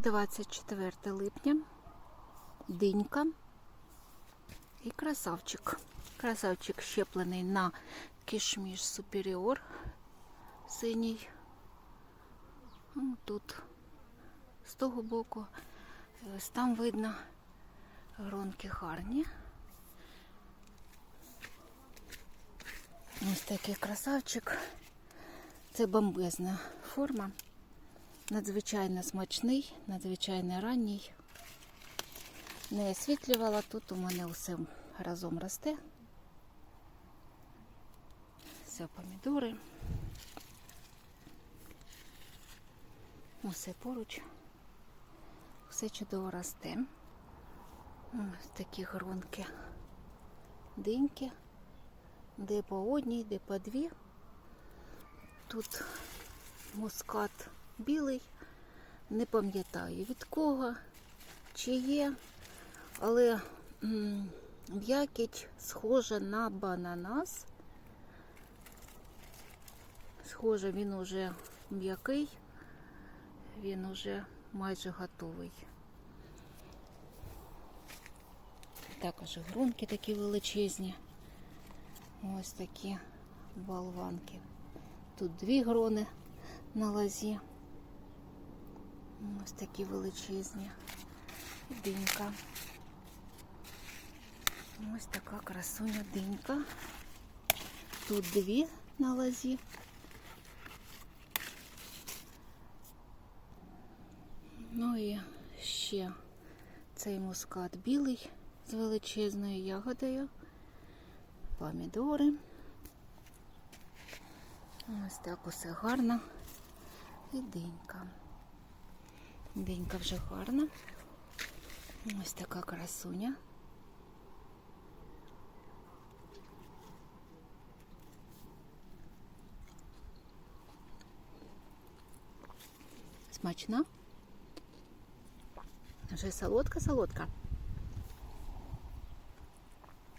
24 липня, динька і красавчик. Красавчик щеплений на кішміш суперіор синій. Ну, Тут з того боку, ось там видно гронки гарні. Ось такий красавчик. Це бомбезна форма. Надзвичайно смачний, надзвичайно ранній. Не освітлювала, тут у мене все разом росте. Все помідори. Усе поруч. Все чудово росте. Ось такі гронки. Диньки. Де по одній, де по дві. Тут мускат білий. Не пам'ятаю від кого, чи є, але м'якіть схожа на бананас. Схоже, він уже м'який, він уже майже готовий. Також грунки такі величезні. Ось такі болванки. Тут дві грони на лозі. Ось такі величезні. Динька. Ось така красуня динька. Тут дві на лозі. Ну і ще цей мускат білий з величезною ягодою. Помідори. Ось так усе гарно. І динька. Динька вже гарна. Ось така красуня. Смачна. Вже солодка, солодка.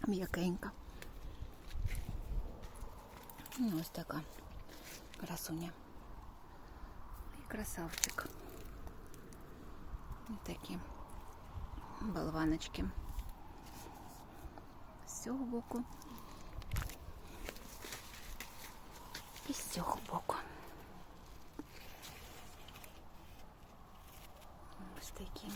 М'якенька. Ось така красуня. І красавчик. Такі болваночки. З цього боку. І з цього боку. Ось такі.